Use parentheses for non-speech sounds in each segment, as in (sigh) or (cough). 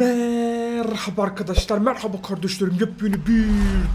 Merhaba arkadaşlar, merhaba kardeşlerim. Yepyeni bir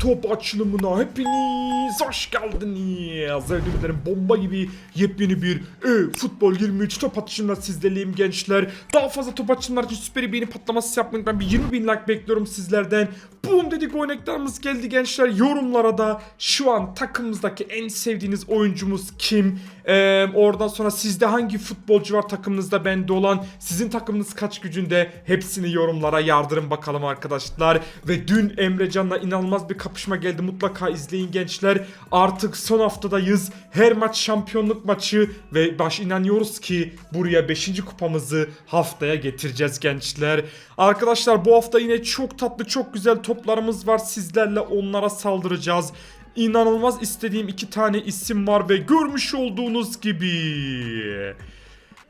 top açılımına hepiniz hoş geldiniz. Özür dilerim bomba gibi yepyeni bir e, futbol 23 top atışımla sizlerleyim gençler. Daha fazla top açılımlar için süper bir beğeni patlaması yapmayın. Ben bir 20 bin like bekliyorum sizlerden. Boom dedik oynaklarımız geldi gençler. Yorumlara da şu an takımımızdaki en sevdiğiniz oyuncumuz kim? Ee, oradan sonra sizde hangi futbolcu var takımınızda bende olan? Sizin takımınız kaç gücünde? Hepsini yorumlara yardırın bakalım arkadaşlar. Ve dün Emrecan'la inanılmaz bir kapışma geldi. Mutlaka izleyin gençler. Artık son haftadayız. Her maç şampiyonluk maçı ve baş inanıyoruz ki buraya 5. kupamızı haftaya getireceğiz gençler. Arkadaşlar bu hafta yine çok tatlı çok güzel toplarımız var. Sizlerle onlara saldıracağız. İnanılmaz istediğim iki tane isim var ve görmüş olduğunuz gibi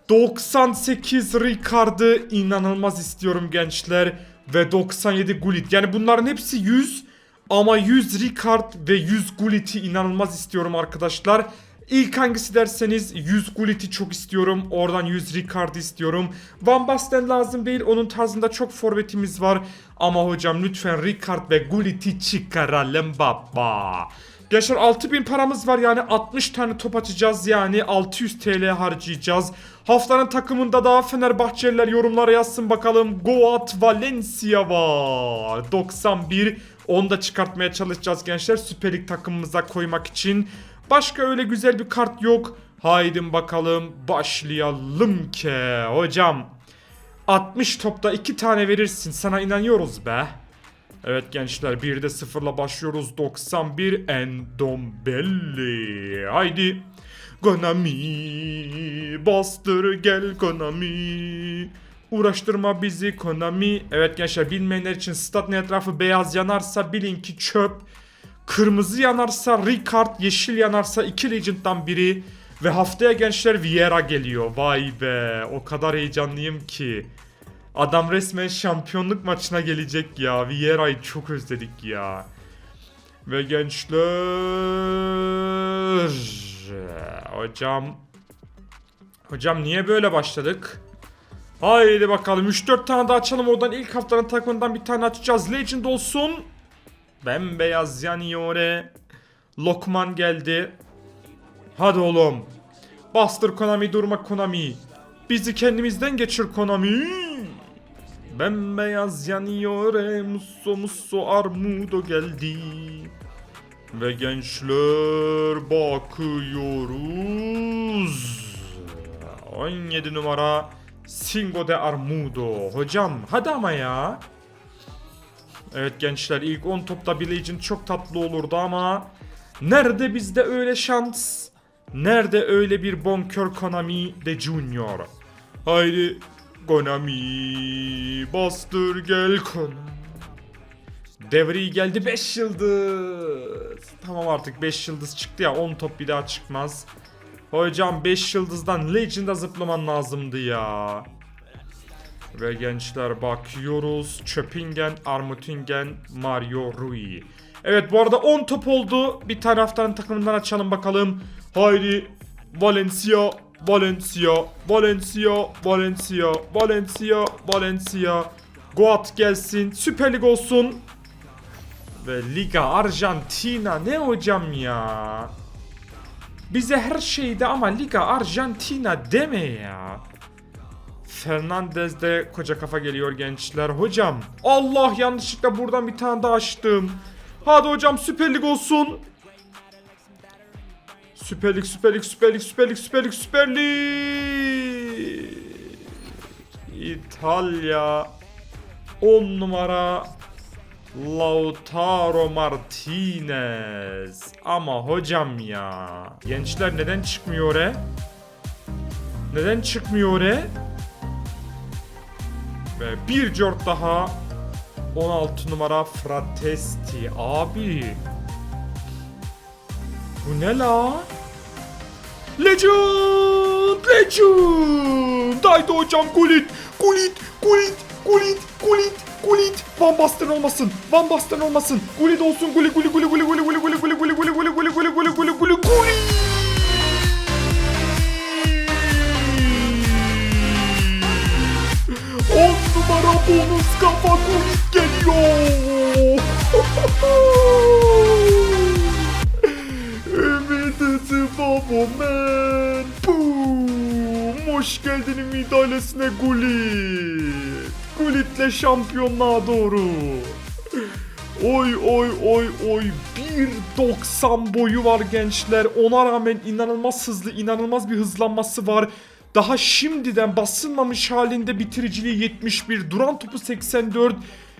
98 Ricard'ı inanılmaz istiyorum gençler ve 97 Gullit. Yani bunların hepsi 100 ama 100 Ricard ve 100 Gullit'i inanılmaz istiyorum arkadaşlar. İlk hangisi derseniz 100 Gullit'i çok istiyorum. Oradan 100 Ricard'ı istiyorum. Van Basten lazım değil. Onun tarzında çok forvetimiz var. Ama hocam lütfen Ricard ve Gullit'i çıkaralım baba. Gençler 6000 paramız var yani 60 tane top atacağız yani 600 TL harcayacağız. Haftanın takımında daha Fenerbahçeliler yorumlara yazsın bakalım. Goat Valencia var. 91. Onu da çıkartmaya çalışacağız gençler Süper Lig takımımıza koymak için. Başka öyle güzel bir kart yok. Haydi bakalım başlayalım ki hocam. 60 topta 2 tane verirsin sana inanıyoruz be. Evet gençler 1'de 0'la başlıyoruz. 91 Endombele. Haydi. Konami bastır gel Konami. Uğraştırma bizi Konami. Evet gençler bilmeyenler için statın etrafı beyaz yanarsa bilin ki çöp. Kırmızı yanarsa Ricard, yeşil yanarsa iki Legend'dan biri. Ve haftaya gençler Vieira geliyor. Vay be o kadar heyecanlıyım ki. Adam resmen şampiyonluk maçına gelecek ya. Vieira'yı çok özledik ya. Ve gençler... Hocam... Hocam niye böyle başladık? Haydi bakalım 3-4 tane daha açalım oradan ilk haftanın takımından bir tane açacağız. Legend olsun. Bembeyaz yanıyor. Lokman geldi. Hadi oğlum. Bastır Konami durma Konami. Bizi kendimizden geçir Konami. Bembeyaz yanıyor musso musso armudo geldi. Ve gençler bakıyoruz. 17 numara Singo de Armudo. Hocam hadi ama ya. Evet gençler ilk 10 topta bile için çok tatlı olurdu ama nerede bizde öyle şans? Nerede öyle bir bonkör Konami de Junior? Haydi Konami bastır gel Konami. Devri geldi 5 yıldız. Tamam artık 5 yıldız çıktı ya 10 top bir daha çıkmaz. Hocam 5 yıldızdan Legend'a zıplaman lazımdı ya. Ve gençler bakıyoruz. Chöpingen, Armutingen, Mario Rui. Evet bu arada 10 top oldu. Bir tane haftanın takımından açalım bakalım. Haydi Valencia, Valencia, Valencia, Valencia, Valencia, Valencia. Goat gelsin. Süper Lig olsun. Ve Liga Arjantina ne hocam ya? Bize her şeyde ama Liga Arjantina deme ya. Fernandez de koca kafa geliyor gençler. Hocam Allah yanlışlıkla buradan bir tane daha açtım. Hadi hocam Süper Lig olsun. Süper Lig, Süper Lig, Süper Lig, Süper Lig, Süper Lig, Süper Lig. İtalya 10 numara Lautaro Martinez. Ama hocam ya. Gençler neden çıkmıyor e? Neden çıkmıyor e? Ve bir jort daha 16 numara Fratesti abi. Bu ne la? Legend! Legend! Haydi hocam Gullit! Gullit! Gullit! Gullit! Gullit! Gullit! Van Basten olmasın! Van Basten olmasın! Gullit olsun! Gullit! Gullit! Gullit! Gullit! Gullit! Gullit! Gullit! Gullit! Gullit! Gullit! Gullit! Gullit! Gullit! Gullit! Gullit! Gullit! On bonus Mustafa Gullit geliyor. (laughs) Ümit Babamın. Boom. Hoş geldin Ümit ailesine Gullit. Gullit'le şampiyonluğa doğru. Oy oy oy oy 1.90 boyu var gençler. Ona rağmen inanılmaz hızlı, inanılmaz bir hızlanması var. Daha şimdiden basılmamış halinde bitiriciliği 71, duran topu 84,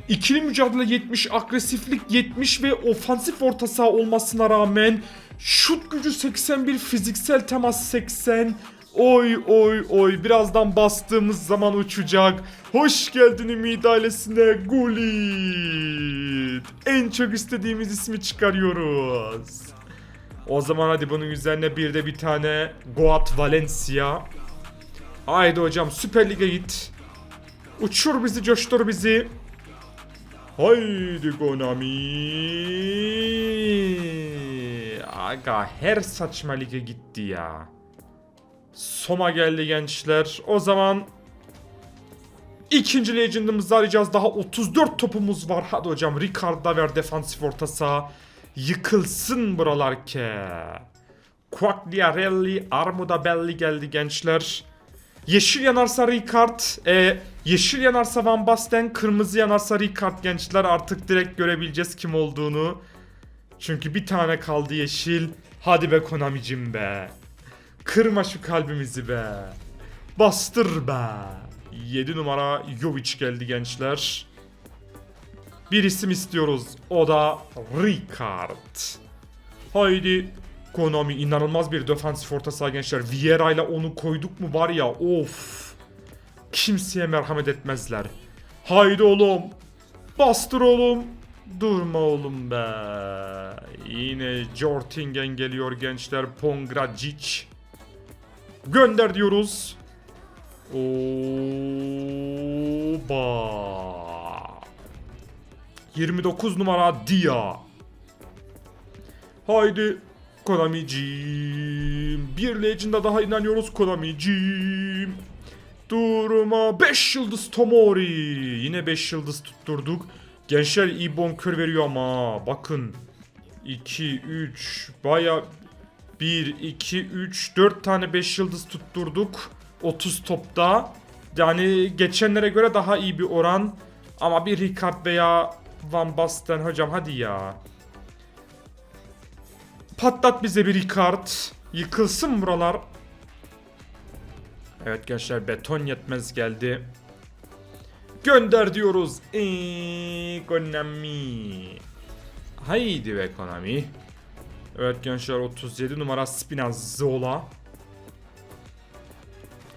ikili mücadele 70, agresiflik 70 ve ofansif orta saha olmasına rağmen şut gücü 81, fiziksel temas 80. Oy oy oy birazdan bastığımız zaman uçacak. Hoş geldin Ümit ailesine Gullit. En çok istediğimiz ismi çıkarıyoruz. O zaman hadi bunun üzerine bir de bir tane Goat Valencia. Haydi hocam Süper Lig'e git. Uçur bizi coştur bizi. Haydi Konami. Aga her saçma lige gitti ya. Soma geldi gençler. O zaman ikinci legend'ımızı arayacağız. Daha 34 topumuz var. Hadi hocam Ricard'a ver defansif orta saha. Yıkılsın buralar ke. Quagliarelli, Armuda Belli geldi gençler. Yeşil yanarsa Ricard, e, yeşil yanarsa Van Basten, kırmızı yanarsa Ricard gençler artık direkt görebileceğiz kim olduğunu. Çünkü bir tane kaldı yeşil. Hadi be Konami'cim be. Kırma şu kalbimizi be. Bastır be. 7 numara Jovic geldi gençler. Bir isim istiyoruz. O da Ricard. Haydi Konami inanılmaz bir defansif orta saha gençler. Vieira ile onu koyduk mu var ya of. Kimseye merhamet etmezler. Haydi oğlum. Bastır oğlum. Durma oğlum be. Yine Jortingen geliyor gençler. Pongracic. Gönder diyoruz. Oba. 29 numara Dia. Haydi Konami'cim. Bir Legend'a daha inanıyoruz Konami'cim. Durma 5 yıldız Tomori. Yine 5 yıldız tutturduk. Gençler iyi bonkör veriyor ama bakın. 2 3 baya 1 2 3 4 tane 5 yıldız tutturduk. 30 topta. Yani geçenlere göre daha iyi bir oran. Ama bir Ricard veya Van Basten hocam hadi ya. Patlat bize bir Ricard. Yıkılsın buralar. Evet gençler beton yetmez geldi. Gönder diyoruz. Konami. Haydi be Konami. Evet gençler 37 numara Spinazzola.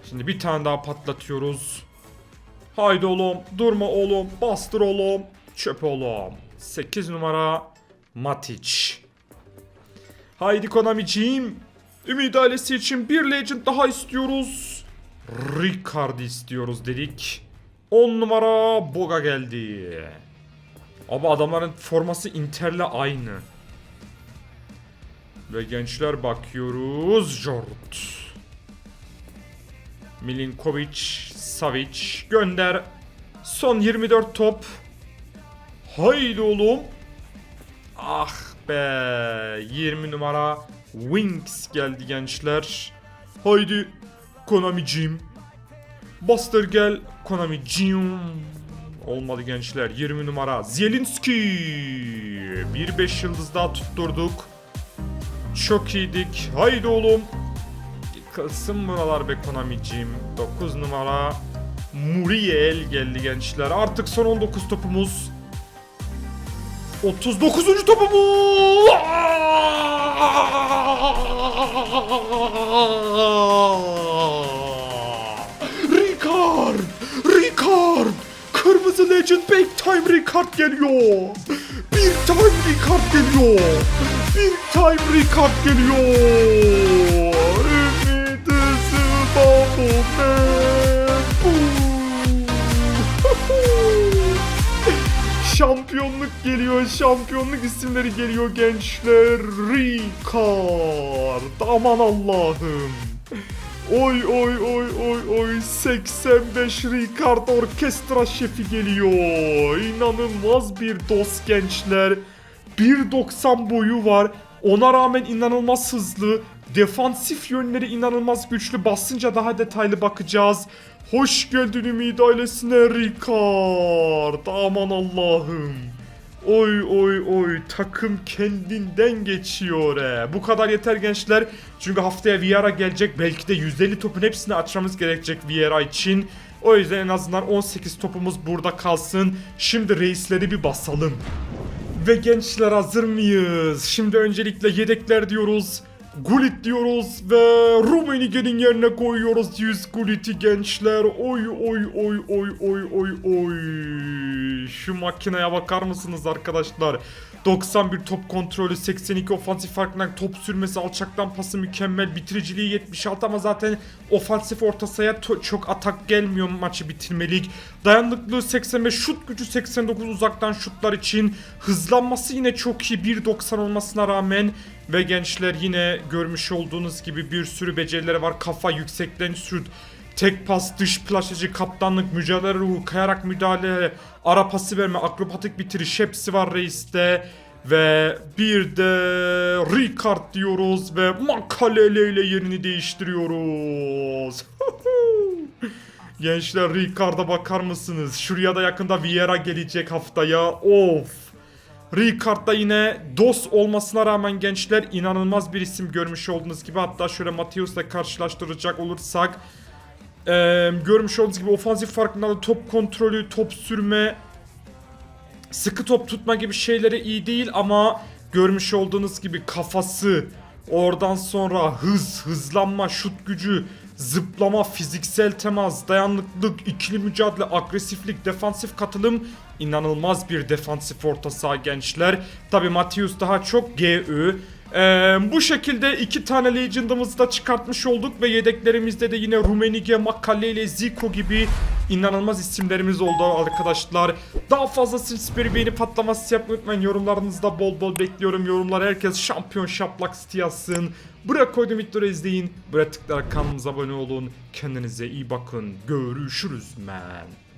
Şimdi bir tane daha patlatıyoruz. Haydi oğlum durma oğlum bastır oğlum çöp oğlum. 8 numara Matic. Haydi Konami'ciğim. Ümit ailesi için bir legend daha istiyoruz. Ricard istiyoruz dedik. 10 numara Boga geldi. Abi adamların forması Inter'le aynı. Ve gençler bakıyoruz. Jort. Milinkovic, Savic gönder. Son 24 top. Haydi oğlum. Ah be. 20 numara Wings geldi gençler. Haydi Konami'cim. Bastır gel Konami'cim. Olmadı gençler. 20 numara Zielinski. Bir 5 yıldız daha tutturduk. Çok iyiydik. Haydi oğlum. Yıkılsın buralar be Konami'cim. 9 numara Muriel geldi gençler. Artık son 19 topumuz. 39. topumuz. Ricard! Ricard! Kırmızı Legend Big Time Ricard geliyor. Big Time Ricard geliyor. Big Time Ricard geliyor. Ümit Şampiyonluk geliyor, şampiyonluk isimleri geliyor gençler. Ricard, aman Allah'ım. Oy oy oy oy oy 85 Ricard orkestra şefi geliyor. İnanılmaz bir dost gençler. 1.90 boyu var. Ona rağmen inanılmaz hızlı. Defansif yönleri inanılmaz güçlü. Basınca daha detaylı bakacağız. Hoş geldin Ümit ailesine Ricard. Aman Allah'ım. Oy oy oy takım kendinden geçiyor he. Bu kadar yeter gençler. Çünkü haftaya Vieira gelecek. Belki de 150 topun hepsini açmamız gerekecek Vieira için. O yüzden en azından 18 topumuz burada kalsın. Şimdi reisleri bir basalım. Ve gençler hazır mıyız? Şimdi öncelikle yedekler diyoruz. Gullit diyoruz ve Rummenigge'nin yerine koyuyoruz 100 Gullit'i gençler. Oy oy oy oy oy oy oy. Şu makineye bakar mısınız arkadaşlar? 91 top kontrolü, 82 ofansif farkından top sürmesi, alçaktan pası mükemmel, bitiriciliği 76 ama zaten ofansif orta sahaya çok atak gelmiyor maçı bitirmelik. Dayanıklılığı 85, şut gücü 89 uzaktan şutlar için. Hızlanması yine çok iyi 1.90 olmasına rağmen ve gençler yine görmüş olduğunuz gibi bir sürü becerileri var. Kafa yüksekten şut, tek pas, dış plaşıcı, kaptanlık, mücadele ruhu, kayarak müdahale, ara pası verme, akrobatik bitiriş hepsi var reiste. Ve bir de Ricard diyoruz ve Makalele ile yerini değiştiriyoruz. (laughs) Gençler Ricard'a bakar mısınız? Şuraya da yakında Vieira gelecek haftaya. Of. Ricard da yine DOS olmasına rağmen gençler inanılmaz bir isim görmüş olduğunuz gibi. Hatta şöyle Mateus'la karşılaştıracak olursak eee, görmüş olduğunuz gibi ofansif farkındalığı, top kontrolü, top sürme, sıkı top tutma gibi şeyleri iyi değil ama görmüş olduğunuz gibi kafası, oradan sonra hız, hızlanma, şut gücü, zıplama, fiziksel temas, dayanıklılık, ikili mücadele, agresiflik, defansif katılım inanılmaz bir defansif orta saha gençler. Tabi Matius daha çok GÜ. Ee, bu şekilde iki tane Legend'ımızı da çıkartmış olduk ve yedeklerimizde de yine Rumenige, Makkale ile Zico gibi inanılmaz isimlerimiz oldu arkadaşlar. Daha fazla süper beğeni patlaması yapmayı unutmayın. Yorumlarınızda bol bol bekliyorum. Yorumlar herkes şampiyon şaplak City yazsın. Buraya koydum videoları izleyin. Buraya tıklayarak kanalımıza abone olun. Kendinize iyi bakın. Görüşürüz men.